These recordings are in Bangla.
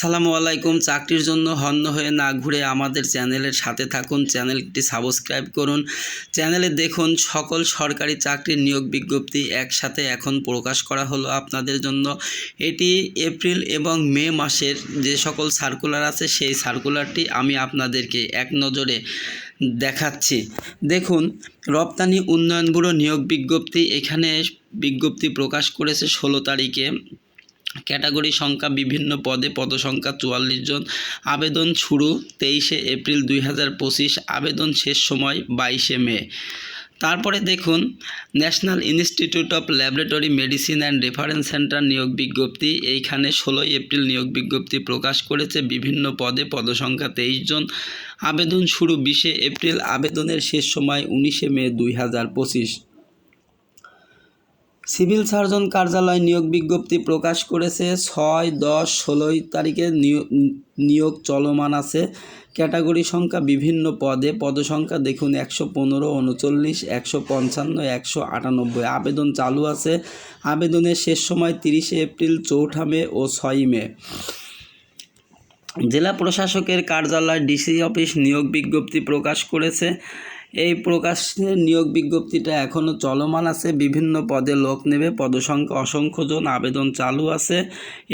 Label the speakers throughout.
Speaker 1: আসসালামু আলাইকুম চাকরির জন্য হন্য হয়ে না ঘুরে আমাদের চ্যানেলের সাথে থাকুন চ্যানেলটি সাবস্ক্রাইব করুন চ্যানেলে দেখুন সকল সরকারি চাকরির নিয়োগ বিজ্ঞপ্তি একসাথে এখন প্রকাশ করা হলো আপনাদের জন্য এটি এপ্রিল এবং মে মাসের যে সকল সার্কুলার আছে সেই সার্কুলারটি আমি আপনাদেরকে এক নজরে দেখাচ্ছি দেখুন রপ্তানি উন্নয়ন ব্যুরো নিয়োগ বিজ্ঞপ্তি এখানে বিজ্ঞপ্তি প্রকাশ করেছে ষোলো তারিখে ক্যাটাগরি সংখ্যা বিভিন্ন পদে পদসংখ্যা চুয়াল্লিশ জন আবেদন শুরু তেইশে এপ্রিল দুই আবেদন শেষ সময় বাইশে মে তারপরে দেখুন national institute of laboratory medicine and reference centre নিয়োগ বিজ্ঞপ্তি এইখানে ষোলোই এপ্রিল নিয়োগ বিজ্ঞপ্তি প্রকাশ করেছে বিভিন্ন পদে পদসংখ্যা তেইশ জন আবেদন শুরু বিশে এপ্রিল আবেদনের শেষ সময় উনিশে মে দুই হাজার পঁচিশ সিভিল সার্জন কার্যালয় নিয়োগ বিজ্ঞপ্তি প্রকাশ করেছে ছয় দশ ষোলোই তারিখে নিয়োগ চলমান আছে ক্যাটাগরি সংখ্যা বিভিন্ন পদে পদসংখ্যা দেখুন একশো পনেরো উনচল্লিশ একশো পঞ্চান্ন একশো আটানব্বই আবেদন চালু আছে আবেদনের শেষ সময় তিরিশে এপ্রিল চৌঠা মে ও ছয়ই মে জেলা প্রশাসকের কার্যালয় ডিসি অফিস নিয়োগ বিজ্ঞপ্তি প্রকাশ করেছে এই প্রকাশের নিয়োগ বিজ্ঞপ্তিটা এখনও চলমান আছে বিভিন্ন পদে লোক নেবে পদসংখ্যা অসংখ্যজন আবেদন চালু আছে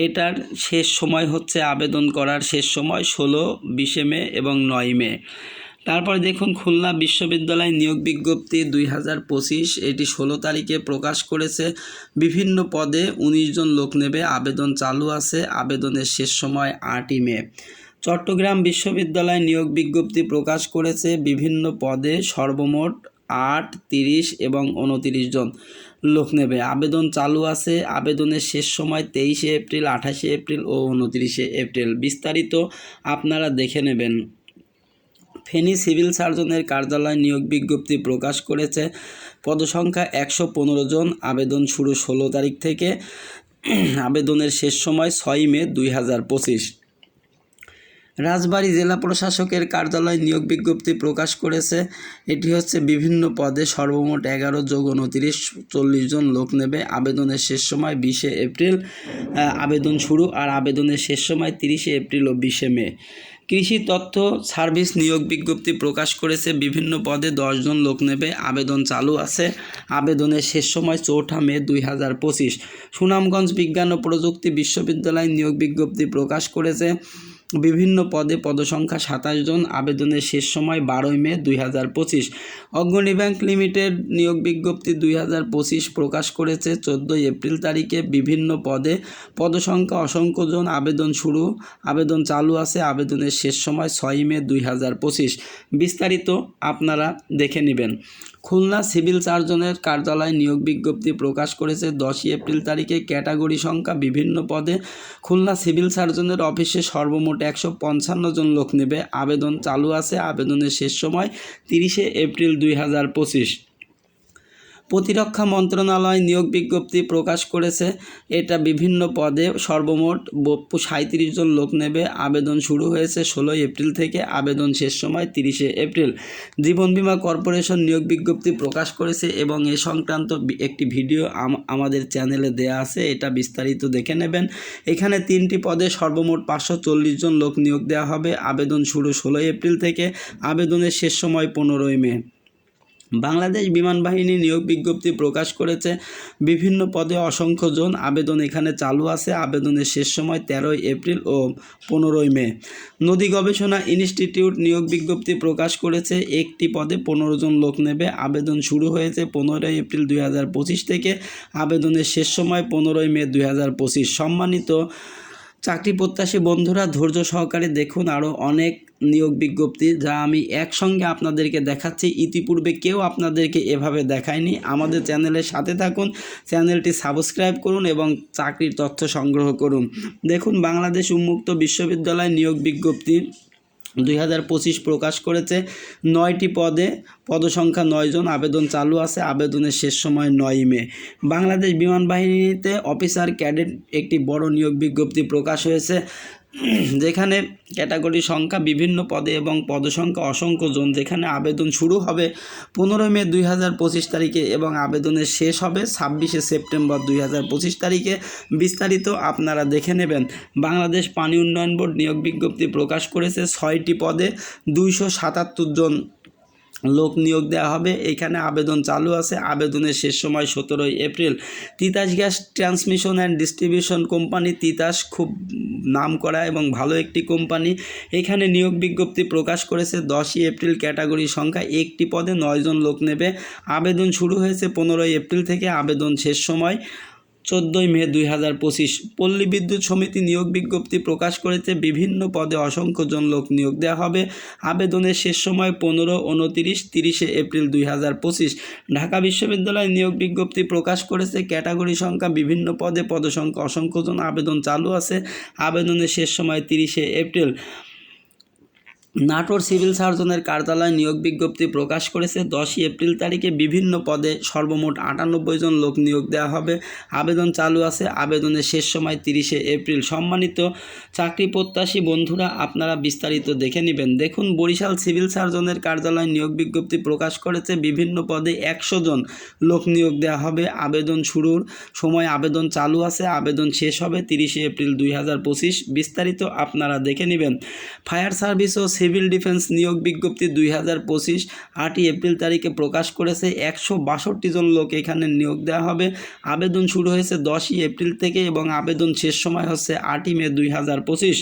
Speaker 1: এটার শেষ সময় হচ্ছে আবেদন করার শেষ সময় ষোলো বিশে মে এবং নয় মে তারপরে দেখুন খুলনা বিশ্ববিদ্যালয় নিয়োগ বিজ্ঞপ্তি দুই এটি ষোলো তারিখে প্রকাশ করেছে বিভিন্ন পদে উনিশজন জন লোক নেবে আবেদন চালু আছে আবেদনের শেষ সময় আটই মে চট্টগ্রাম বিশ্ববিদ্যালয় নিয়োগ বিজ্ঞপ্তি প্রকাশ করেছে বিভিন্ন পদে সর্বমোট আট তিরিশ এবং উনতিরিশ জন লোক নেবে আবেদন চালু আছে আবেদনের শেষ সময় তেইশে এপ্রিল আঠাশে এপ্রিল ও উনতিরিশে এপ্রিল বিস্তারিত আপনারা দেখে নেবেন ফেনী সিভিল সার্জনের কার্যালয় নিয়োগ বিজ্ঞপ্তি প্রকাশ করেছে পদসংখ্যা একশো পনেরো জন আবেদন শুরু ষোলো তারিখ থেকে আবেদনের শেষ সময় ছয় মে দুই হাজার পঁচিশ রাজবাড়ী জেলা প্রশাসকের কার্যালয় নিয়োগ বিজ্ঞপ্তি প্রকাশ করেছে এটি হচ্ছে বিভিন্ন পদে সর্বমোট এগারো যোগ উনতিরিশ চল্লিশ জন লোক নেবে আবেদনের শেষ সময় বিশে এপ্রিল আবেদন শুরু আর আবেদনের শেষ সময় তিরিশে এপ্রিল ও বিশে মে কৃষি তথ্য সার্ভিস নিয়োগ বিজ্ঞপ্তি প্রকাশ করেছে বিভিন্ন পদে দশজন লোক নেবে আবেদন চালু আছে আবেদনের শেষ সময় চৌঠা মে দুই হাজার পঁচিশ সুনামগঞ্জ বিজ্ঞান ও প্রযুক্তি বিশ্ববিদ্যালয় নিয়োগ বিজ্ঞপ্তি প্রকাশ করেছে বিভিন্ন পদে পদসংখ্যা সাতাশ জন আবেদনের শেষ সময় বারোই মে দুই হাজার পঁচিশ অগ্রণী ব্যাংক লিমিটেড নিয়োগ বিজ্ঞপ্তি দুই হাজার পঁচিশ প্রকাশ করেছে চোদ্দোই এপ্রিল তারিখে বিভিন্ন পদে পদসংখ্যা অসংখ্য জন আবেদন শুরু আবেদন চালু আছে আবেদনের শেষ সময় ছয়ই মে দুই হাজার পঁচিশ বিস্তারিত আপনারা দেখে নেবেন খুলনা সিভিল সার্জনের কার্যালয় নিয়োগ বিজ্ঞপ্তি প্রকাশ করেছে দশই এপ্রিল তারিখে ক্যাটাগরি সংখ্যা বিভিন্ন পদে খুলনা সিভিল সার্জনের অফিসে সর্বমোট মোট একশো পঞ্চান্ন জন লোক নেবে আবেদন চালু আছে আবেদনের শেষ সময় তিরিশে এপ্রিল দুই হাজার পঁচিশ প্রতিরক্ষা মন্ত্রণালয় নিয়োগ বিজ্ঞপ্তি প্রকাশ করেছে এটা বিভিন্ন পদে সর্বমোট সাঁত্রিশ জন লোক নেবে আবেদন শুরু হয়েছে ষোলোই এপ্রিল থেকে আবেদন শেষ সময় তিরিশে এপ্রিল জীবন বিমা কর্পোরেশন নিয়োগ বিজ্ঞপ্তি প্রকাশ করেছে এবং এ সংক্রান্ত একটি ভিডিও আমাদের চ্যানেলে দেয়া আছে এটা বিস্তারিত দেখে নেবেন এখানে তিনটি পদে সর্বমোট পাঁচশো জন লোক নিয়োগ দেওয়া হবে আবেদন শুরু ষোলোই এপ্রিল থেকে আবেদনের শেষ সময় পনেরোই মে বাংলাদেশ বিমান বাহিনী নিয়োগ বিজ্ঞপ্তি প্রকাশ করেছে বিভিন্ন পদে অসংখ্য জন আবেদন এখানে চালু আছে আবেদনের শেষ সময় তেরোই এপ্রিল ও পনেরোই মে নদী গবেষণা ইনস্টিটিউট নিয়োগ বিজ্ঞপ্তি প্রকাশ করেছে একটি পদে পনেরো জন লোক নেবে আবেদন শুরু হয়েছে পনেরোই এপ্রিল দুই থেকে আবেদনের শেষ সময় পনেরোই মে দুই সম্মানিত চাকরি প্রত্যাশী বন্ধুরা ধৈর্য সহকারে দেখুন আরও অনেক নিয়োগ বিজ্ঞপ্তি যা আমি একসঙ্গে আপনাদেরকে দেখাচ্ছি ইতিপূর্বে কেউ আপনাদেরকে এভাবে দেখায়নি আমাদের চ্যানেলের সাথে থাকুন চ্যানেলটি সাবস্ক্রাইব করুন এবং চাকরির তথ্য সংগ্রহ করুন দেখুন বাংলাদেশ উন্মুক্ত বিশ্ববিদ্যালয় নিয়োগ বিজ্ঞপ্তি দুই প্রকাশ করেছে নয়টি পদে পদসংখ্যা নয়জন আবেদন চালু আছে আবেদনের শেষ সময় নয় মে বাংলাদেশ বিমান বাহিনীতে অফিসার ক্যাডেট একটি বড় নিয়োগ বিজ্ঞপ্তি প্রকাশ হয়েছে যেখানে ক্যাটাগরি সংখ্যা বিভিন্ন পদে এবং পদসংখ্যা অসংখ্য জন যেখানে আবেদন শুরু হবে পনেরোই মে দুই হাজার পঁচিশ তারিখে এবং আবেদনের শেষ হবে ছাব্বিশে সেপ্টেম্বর দুই হাজার পঁচিশ তারিখে বিস্তারিত আপনারা দেখে নেবেন বাংলাদেশ পানি উন্নয়ন বোর্ড নিয়োগ বিজ্ঞপ্তি প্রকাশ করেছে ছয়টি পদে দুইশো সাতাত্তর জন লোক নিয়োগ দেওয়া হবে এখানে আবেদন চালু আছে আবেদনের শেষ সময় সতেরোই April Titas gas transmission and distribution company Titas খুব নাম করা এবং ভালো একটি কোম্পানি এখানে নিয়োগ বিজ্ঞপ্তি প্রকাশ করেছে দশই এপ্রিল ক্যাটাগরি সংখ্যা একটি পদে নয়জন লোক নেবে আবেদন শুরু হয়েছে পনেরোই এপ্রিল থেকে আবেদন শেষ সময় চোদ্দোই মে দুই হাজার পঁচিশ পল্লী বিদ্যুৎ সমিতি নিয়োগ বিজ্ঞপ্তি প্রকাশ করেছে বিভিন্ন পদে অসংখ্যজন লোক নিয়োগ দেওয়া হবে আবেদনের শেষ সময় পনেরো উনতিরিশ তিরিশে এপ্রিল দুই হাজার পঁচিশ ঢাকা বিশ্ববিদ্যালয় নিয়োগ বিজ্ঞপ্তি প্রকাশ করেছে ক্যাটাগরি সংখ্যা বিভিন্ন পদে পদসংখ্যা অসংখ্যজন আবেদন চালু আছে আবেদনের শেষ সময় তিরিশে এপ্রিল নাটোর সিভিল সার্জনের কার্যালয় নিয়োগ বিজ্ঞপ্তি প্রকাশ করেছে দশই এপ্রিল তারিখে বিভিন্ন পদে সর্বমোট আটানব্বই জন লোক নিয়োগ দেওয়া হবে আবেদন চালু আছে আবেদনের শেষ সময় তিরিশে এপ্রিল সম্মানিত চাকরি প্রত্যাশী বন্ধুরা আপনারা বিস্তারিত দেখে নেবেন দেখুন বরিশাল সিভিল সার্জনের কার্যালয় নিয়োগ বিজ্ঞপ্তি প্রকাশ করেছে বিভিন্ন পদে একশো জন লোক নিয়োগ দেওয়া হবে আবেদন শুরুর সময় আবেদন চালু আছে আবেদন শেষ হবে তিরিশে এপ্রিল দুই বিস্তারিত আপনারা দেখে নেবেন ফায়ার সার্ভিস ও সিভিল ডিফেন্স নিয়োগ বিজ্ঞপ্তি দুই হাজার পঁচিশ আটই এপ্রিল তারিখে প্রকাশ করেছে একশো বাষট্টি জন লোক এখানে নিয়োগ দেওয়া হবে আবেদন শুরু হয়েছে দশই এপ্রিল থেকে এবং আবেদন শেষ সময় হচ্ছে আটই মে দুই হাজার পঁচিশ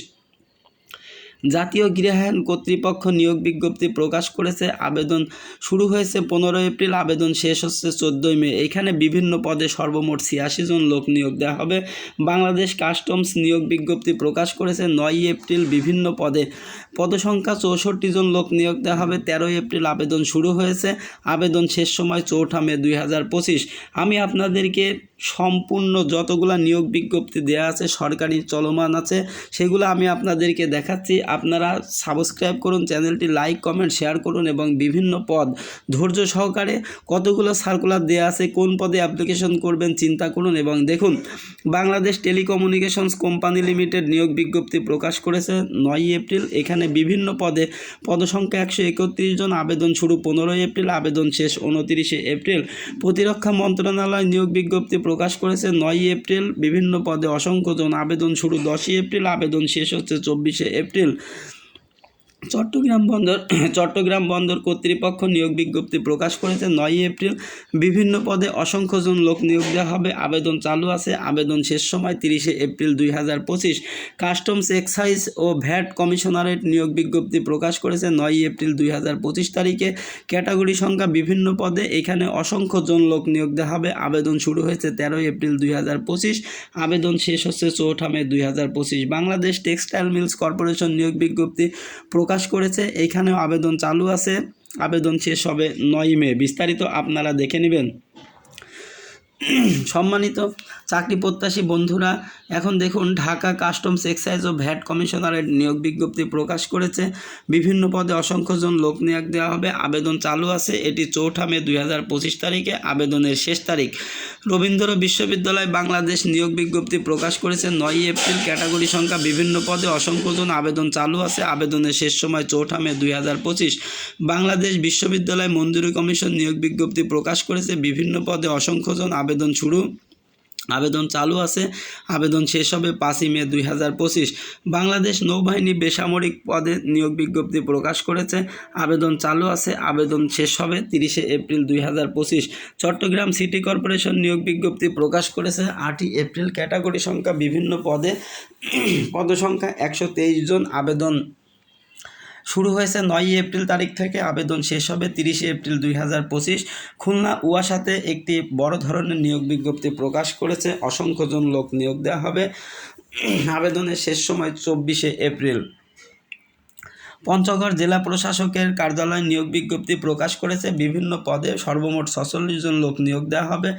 Speaker 1: জাতীয় গৃহায়ণ কর্তৃপক্ষ নিয়োগ বিজ্ঞপ্তি প্রকাশ করেছে আবেদন শুরু হয়েছে পনেরো এপ্রিল আবেদন শেষ হচ্ছে চোদ্দোই মে এখানে বিভিন্ন পদে সর্বমোট ছিয়াশি জন লোক নিয়োগ দেওয়া হবে বাংলাদেশ কাস্টমস নিয়োগ বিজ্ঞপ্তি প্রকাশ করেছে নয়ই এপ্রিল বিভিন্ন পদে পদসংখ্যা চৌষট্টি জন লোক নিয়োগ দেওয়া হবে তেরোই এপ্রিল আবেদন শুরু হয়েছে আবেদন শেষ সময় চৌঠা মে দুই আমি আপনাদেরকে সম্পূর্ণ যতগুলা নিয়োগ বিজ্ঞপ্তি দেওয়া আছে সরকারি চলমান আছে সেগুলো আমি আপনাদেরকে দেখাচ্ছি আপনারা সাবস্ক্রাইব করুন চ্যানেলটি লাইক কমেন্ট শেয়ার করুন এবং বিভিন্ন পদ ধৈর্য সহকারে কতগুলো সার্কুলার দেওয়া আছে কোন পদে অ্যাপ্লিকেশন করবেন চিন্তা করুন এবং দেখুন বাংলাদেশ টেলিকমিউনিকেশনস কোম্পানি লিমিটেড নিয়োগ বিজ্ঞপ্তি প্রকাশ করেছে নয় এপ্রিল এখানে যেখানে বিভিন্ন পদে পদসংখ্যা একশো একত্রিশ জন আবেদন শুরু পনেরোই এপ্রিল আবেদন শেষ উনতিরিশে এপ্রিল প্রতিরক্ষা মন্ত্রণালয় নিয়োগ বিজ্ঞপ্তি প্রকাশ করেছে নয়ই এপ্রিল বিভিন্ন পদে অসংখ্য জন আবেদন শুরু দশই এপ্রিল আবেদন শেষ হচ্ছে চব্বিশে এপ্রিল চট্টগ্রাম বন্দর চট্টগ্রাম বন্দর কর্তৃপক্ষ নিয়োগ বিজ্ঞপ্তি প্রকাশ করেছে নয়ই এপ্রিল বিভিন্ন পদে অসংখ্যজন লোক নিয়োগ দেওয়া হবে আবেদন চালু আছে আবেদন শেষ সময় তিরিশে এপ্রিল দুই হাজার পঁচিশ কাস্টমস এক্সাইজ ও ভ্যাট কমিশনারেট নিয়োগ বিজ্ঞপ্তি প্রকাশ করেছে নয়ই এপ্রিল দুই হাজার পঁচিশ তারিখে ক্যাটাগরি সংখ্যা বিভিন্ন পদে এখানে অসংখ্যজন লোক নিয়োগ দেওয়া হবে আবেদন শুরু হয়েছে তেরোই এপ্রিল দুই হাজার পঁচিশ আবেদন শেষ হচ্ছে চৌঠা মে দুই হাজার পঁচিশ বাংলাদেশ টেক্সটাইল মিলস কর্পোরেশন নিয়োগ বিজ্ঞপ্তি প্রকাশ প্রকাশ করেছে এইখানেও আবেদন চালু আছে আবেদন শেষ হবে নয় মে বিস্তারিত আপনারা দেখে নেবেন সম্মানিত চাকরি প্রত্যাশী বন্ধুরা এখন দেখুন ঢাকা কাস্টমস এক্সাইজ ও ভ্যাট কমিশনারের নিয়োগ বিজ্ঞপ্তি প্রকাশ করেছে বিভিন্ন পদে অসংখ্যজন লোক নিয়োগ দেওয়া হবে আবেদন চালু আছে এটি চৌঠা মে দুই তারিখে আবেদনের শেষ তারিখ রবীন্দ্র বিশ্ববিদ্যালয় বাংলাদেশ নিয়োগ বিজ্ঞপ্তি প্রকাশ করেছে নয় এপ্রিল ক্যাটাগরি সংখ্যা বিভিন্ন পদে অসংখ্যজন আবেদন চালু আছে আবেদনের শেষ সময় চৌঠা মে দুই বাংলাদেশ বিশ্ববিদ্যালয় মঞ্জুরি কমিশন নিয়োগ বিজ্ঞপ্তি প্রকাশ করেছে বিভিন্ন পদে অসংখ্যজন আবেদন আবেদন শুরু আবেদন চালু আছে আবেদন শেষ হবে পাঁচই মে দুই হাজার পঁচিশ বাংলাদেশ নৌবাহিনী বেসামরিক পদে নিয়োগ বিজ্ঞপ্তি প্রকাশ করেছে আবেদন চালু আছে আবেদন শেষ হবে তিরিশে এপ্রিল দুই হাজার পঁচিশ চট্টগ্রাম সিটি কর্পোরেশন নিয়োগ বিজ্ঞপ্তি প্রকাশ করেছে আটই এপ্রিল ক্যাটাগরি সংখ্যা বিভিন্ন পদে পদসংখ্যা একশো তেইশ জন আবেদন শুরু হয়েছে নয়ই এপ্রিল তারিখ থেকে আবেদন শেষ হবে তিরিশে এপ্রিল দুই হাজার পঁচিশ খুলনা উয়াশাতে একটি বড় ধরনের নিয়োগ বিজ্ঞপ্তি প্রকাশ করেছে অসংখ্যজন লোক নিয়োগ দেওয়া হবে আবেদনের শেষ সময় চব্বিশে এপ্রিল পঞ্চগড় জেলা প্রশাসকের কার্যালয় নিয়োগ বিজ্ঞপ্তি প্রকাশ করেছে বিভিন্ন পদে সর্বমোট ছচল্লিশ জন লোক নিয়োগ দেওয়া হবে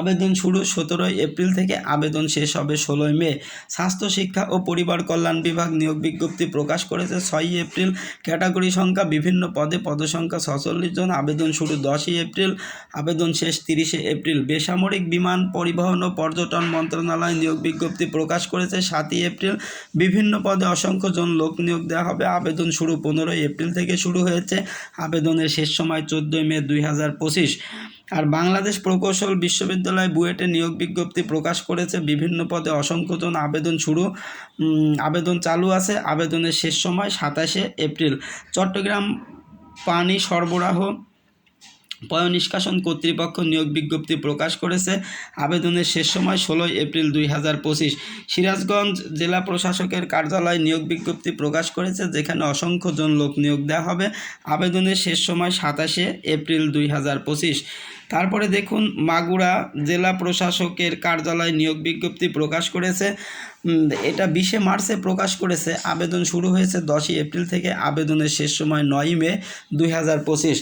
Speaker 1: আবেদন শুরু সতেরোই এপ্রিল থেকে আবেদন শেষ হবে ষোলোই মে স্বাস্থ্য শিক্ষা ও পরিবার কল্যাণ বিভাগ নিয়োগ বিজ্ঞপ্তি প্রকাশ করেছে ছয়ই এপ্রিল ক্যাটাগরি সংখ্যা বিভিন্ন পদে পদসংখ্যা ছচল্লিশ জন আবেদন শুরু দশই এপ্রিল আবেদন শেষ তিরিশে এপ্রিল বেসামরিক বিমান পরিবহন ও পর্যটন মন্ত্রণালয় নিয়োগ বিজ্ঞপ্তি প্রকাশ করেছে সাতই এপ্রিল বিভিন্ন পদে অসংখ্য জন লোক নিয়োগ দেওয়া হবে আবেদন শুরু শুরু পনেরোই এপ্রিল থেকে শুরু হয়েছে আবেদনের শেষ সময় চোদ্দোই মে দুই আর বাংলাদেশ প্রকৌশল বিশ্ববিদ্যালয় বুয়েটে নিয়োগ বিজ্ঞপ্তি প্রকাশ করেছে বিভিন্ন পদে অসংখ্যজন আবেদন শুরু আবেদন চালু আছে আবেদনের শেষ সময় সাতাশে এপ্রিল চট্টগ্রাম পানি সরবরাহ পয়নিষ্কাশন কর্তৃপক্ষ নিয়োগ বিজ্ঞপ্তি প্রকাশ করেছে আবেদনের শেষ সময় ষোলোই এপ্রিল দুই হাজার পঁচিশ সিরাজগঞ্জ জেলা প্রশাসকের কার্যালয় নিয়োগ বিজ্ঞপ্তি প্রকাশ করেছে যেখানে অসংখ্য জন লোক নিয়োগ দেওয়া হবে আবেদনের শেষ সময় সাতাশে এপ্রিল দুই হাজার পঁচিশ তারপরে দেখুন মাগুরা জেলা প্রশাসকের কার্যালয় নিয়োগ বিজ্ঞপ্তি প্রকাশ করেছে এটা বিশে মার্চে প্রকাশ করেছে আবেদন শুরু হয়েছে দশই এপ্রিল থেকে আবেদনের শেষ সময় নয়ই মে দুই হাজার পঁচিশ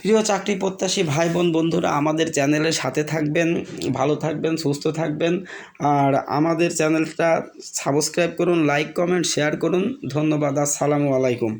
Speaker 1: প্রিয় চাকরি প্রত্যাশী ভাই বোন বন্ধুরা আমাদের চ্যানেলের সাথে থাকবেন ভালো থাকবেন সুস্থ থাকবেন আর আমাদের চ্যানেলটা সাবস্ক্রাইব করুন লাইক কমেন্ট শেয়ার করুন ধন্যবাদ আসসালামু আলাইকুম